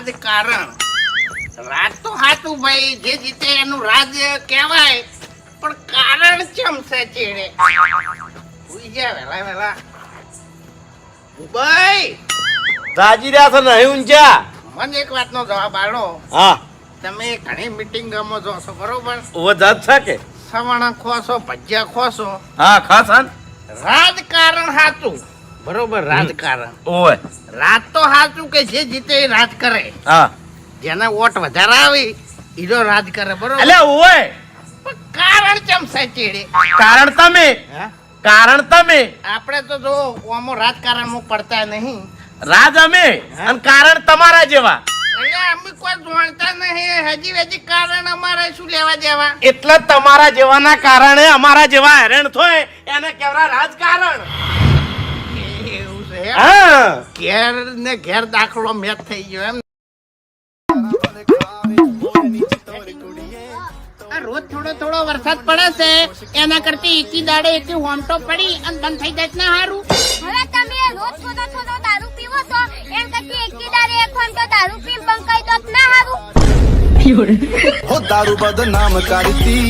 રાજકારણ રાજ તો હાતું ભાઈ જે જીતે એનું રાજ કહેવાય પણ કારણ ચમ છે ચેડે? ઉઈ જા વેલા વેલા. ભાઈ રાજી રહ્યા છે નહીં ઊંચા મને એક વાતનો જવાબ આલો. હા. તમે ઘણી મિટિંગોમાં જો છો બરોબર? ઓ જાત છે કે? સવાણા ખોસો ભજીયા ખોસો હા ખાસ રાજકારણ હાચું. બરોબર રાજકારણ. ઓય. રાજ તો સાચું કે જે જીતે રાજ કરે. હા. જેને વોટ વધારે આવી ઈરો રાજ કરે બરોબર? એટલે ઓય. કારણ કેમ છે કારણ તમે. કારણ તમે. આપણે તો જો આમાં રાજકારણમાં પડતા નહીં. રાજ અમે. અને કારણ તમારા જેવા. અમે કોઈ જાણતા નહીં. હજી હજી કારણ અમારે શું લેવા દેવા? એટલે તમારા જેવાના કારણે અમારા જેવા હેરાન થાય એને કેવરા રાજકારણ. છે ઘેર ને ઘેર દાખલો મેચ થઈ ગયો એમ. રોજ થોડો થોડો વરસાદ પડે છે. એના કરતી એકી દાડે એકી હોમટો પડી અને બંધ થઈ જાય ના હારું. હવે તમે રોજ થોડો થોડો દારૂ પીવો છો. એમ કરતી એકી દાડે એક હોમટો દારૂ પી બંકાઈ દો ના હારું. હો દારૂ બદનામ કરતી